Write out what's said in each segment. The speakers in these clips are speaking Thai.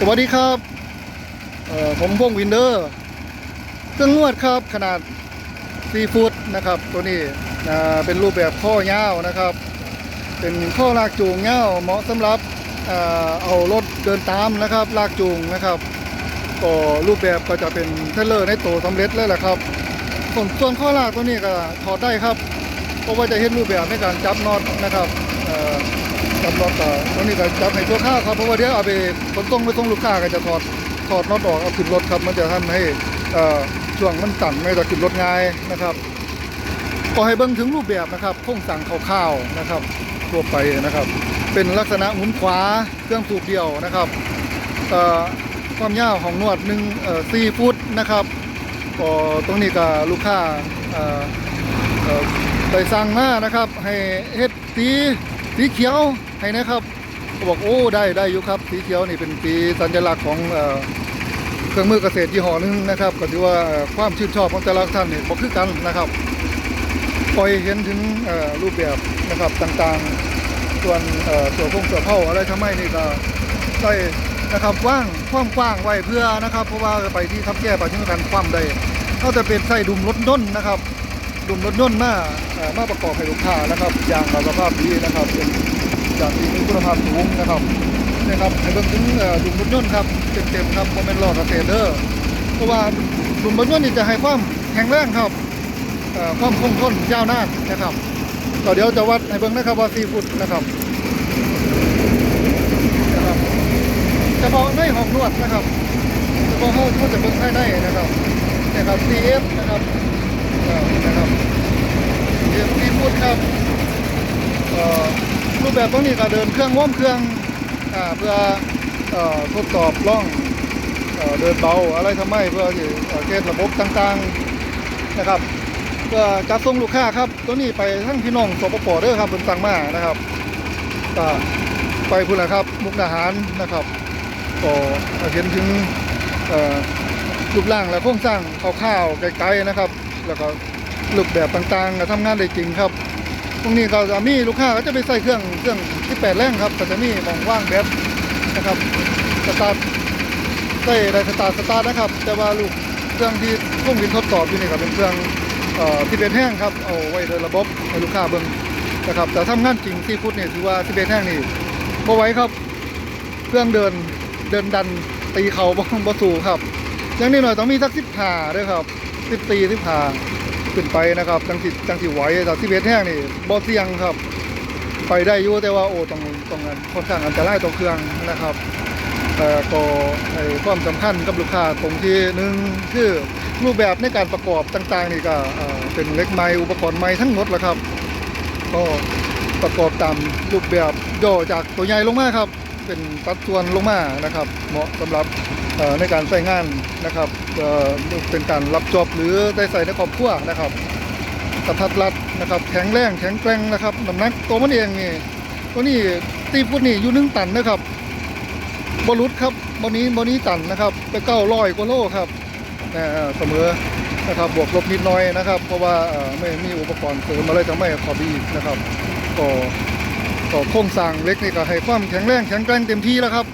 สวัสดีครับผมพงวินเดอร์เครื่องนวดครับขนาด4ฟุตนะครับ ตัวนี้เป็นรูปแบบข้อยาวนะครับ เป็นข้อลากจูงเงาวเหมาะสำหรับเอารถเดินตามนะครับ ลากจูงนะครับก็รูปแบบก็จะเป็นเทเลอร์ในตัวสำเร็จเลยแหละครับส่วนส่วนข้อลากตัวนี้ก็ถอดได้ครับเพราะว่าจะเห็นรูปแบบในการจับน็อตนะครับ จับน็อตก็ตอนนี้ก็จับให้ชั่วข้าวครับเพราะว่าเดี๋ยวเอาไปขนส่งไปส่งลูกค้าก็จะถอดถอดน็อตออกเอาขึ้นรถครับ มันจะทำให้ช่วงมันสั่นไม่จะขึ้นรถง่ายนะครับก็ให้เบิ่งถึงรูปแบบนะครับโครงสั่งคร่าวๆนะครับ ทั่วไปนะครับ เป็นลักษณะหมุนขวาเครื่องสูบเดียวนะครับความยาวของนวดหนึ่งสี่ฟุตนะครับก็ตรงนี้ก็ลูกค้าได้สั่งมานะครับ ให้เฮ็ดสี สีเขียวให้นะครับก็บอกโอ้ได้ได้อยู่ครับ สีเขียวนี่เป็นสีสัญลักษณ์ของเอเครื่องมือเกษตรยี่ห้อหนึงนะครับ ก็ถือว่าความชื่นชอบของแต่ละท่านนี่บ่คือกันนะครับปล่อยเห็นถึงรูปแบบนะครับต่างๆ ส่วนเอ่อตัวพงตัวเผาอะไรทำไมนี่ก็ใส่นะครับว่างความกว้างไว้เพื่อนะครับ เพราะว่าไปที่ทับแก้ไปที่การคว่ำได้ก็จะเป็นใส่ดุมรถด้นนะครับ ดุมรถยนต์มามาประกอบให้ลูกค้านะครับยางสภาพดีนะครับเป็นอย่างที่มีคุณภาพสูงนะครับนี่ครับให้เบิ่งถึงเอ่อดุมรถยนต์ครับเต็มๆครับโมเมนต์ลอกับเทเดอร์เพราะว่าดุมรถยนต์นี่จะให้ความแข็งแรงครับความคงทนยาวนานนะครับก็เดี๋ยวจะวัดให้เบิ่งนะครับว่า4ฟุตนะครับนะบเฉพาะในห้องนวดนะครับเฉพาะห้องนวดจะเบิ่งภายในนะครับนี่ครับ CF นะครับ นะครับเรียนที่พูดครับรูปแบบตรงนี้ก็เดินเครื่องว่อมเครื่องอเพื่อทดสอบล่องเอเดินเบาอะไรทำไมเพื่อที่เอ่อเทสระบบต่างๆนะครับ เพื่อจัดส่งลูกค้าครับ ตัวนี้ไปทั้งพี่น้องสปปเด้อครับเป็นสั่งมานะครับไปพุ่นละครับมุกดาหารนะครับก็เห็นถึงรูปร่างและโครงสร้างคร่าวๆไกลๆนะครับ แล้วก็รูปแบบต่างๆก็ทำงานได้จริงครับตรงนี้ก็จะมีลูกค้าก็จะไปใส่เครื่องเครื่องที่แปดแรงครับก็จะมีมองว่างแบบนะครับสตาร์ทได้ได้สตาร์ทสตาร์ทนะครับ แต่ว่าลูกเครื่องที่พวกวินทดสอบอยู่นี่ก็เป็นเครื่องเอ่อที่เป็นแห้งครับเอาไว้โดยระบบให้ลูกค้าเบิ่งนะครับแต่ทำงานจริงที่ฟุตนี่ยถือว่าที่เป็นแห้งนี่บ่ไหว้ครับ เครื่องเดินเดินดันตีเขาบ่บ่สูครับอย่างนี้หน่อยต้องมีสักสิบห้าด้วยครับ สิบตีสิบห้าขึ้นไปนะครับ จังสิจังสิไหวแต่ที่เวทแห้งนี่บ่เสี่ยงครับ ไปได้อยู่แต่ว่าโอ้ตรงตรงนั้นค่อนข้างอันตรายต่อเครื่องนะครับแต่ก็ไอ้ความสำคัญกับลูกค้าตรงที่หนึ่งคือรูปแบบในการประกอบต่างๆนี่ก็เป็นเล็กไม้อุปกรณ์ไม้ทั้งหมดแหละครับ ก็ประกอบตามรูปแบบย่อจากตัวใหญ่ลงมาครับ เป็นสัดส่วนลงมานะครับ เหมาะสำหรับ ในการใช้งานนะครับเป็นการรับจอบหรือได้ใส่ในครอบครัวนะครับกระทัดรัดนะครับ แข็งแรงแข็งแกร่งนะครับน้ำหนักตัวมันเองนี่ตัวนี้ตีฟุตนี่อยู่หนึ่งตันนะครับบอลุดครับบอนี้บอนี้ตันนะครับ ไปเก้าร้อยกว่าโลครับเสมอนะครับบวกลบนิดน่อยนะครับ เพราะว่าไม่มีอุปกรณ์เสริมอะไรจะไม่ขอบีนะครับก็ก็โครงสร้างเล็กนี่ก็ให้ความแข็งแรงแข็งแกร่งเต็มที่แล้วครับ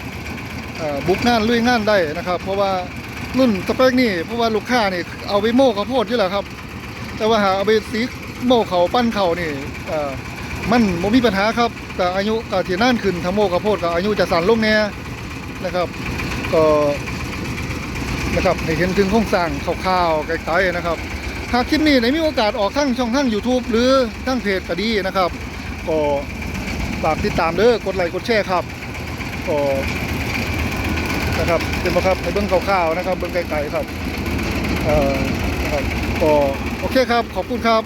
บุกงานลุยงานได้นะครับ เพราะว่ารุ่นสเปคนี่เพราะว่าลูกค้านี่เอาไปโม่ข้าวโพดนี่แหละครับ แต่ว่าหาเอาไปสีโม่เขาปั้นเขานี่เอ่อมันบ่มีปัญหาครับแต่อายุก็ที่นั่นขึ้นทำโม่ข้าวโพดก็อายุจะสั้นลงแน่นะครับ ก็นะครับให้เห็นถึงโครงสร้างคร่าวๆไกลๆนะครับ หากคลิปนี้ได้มีโอกาสออกทั้งช่องทาง YouTube หรือทั้งเพจก็ดีนะครับ ก็ฝากติดตามเด้อกดไลค์กดแชร์ครับก็ นะครับเป็นบ่ครับให้เบิ้งข่าวๆนะครับเบิ้งไกลๆครับเอ่อนะครับก็โอเคครับขอบคุณครับ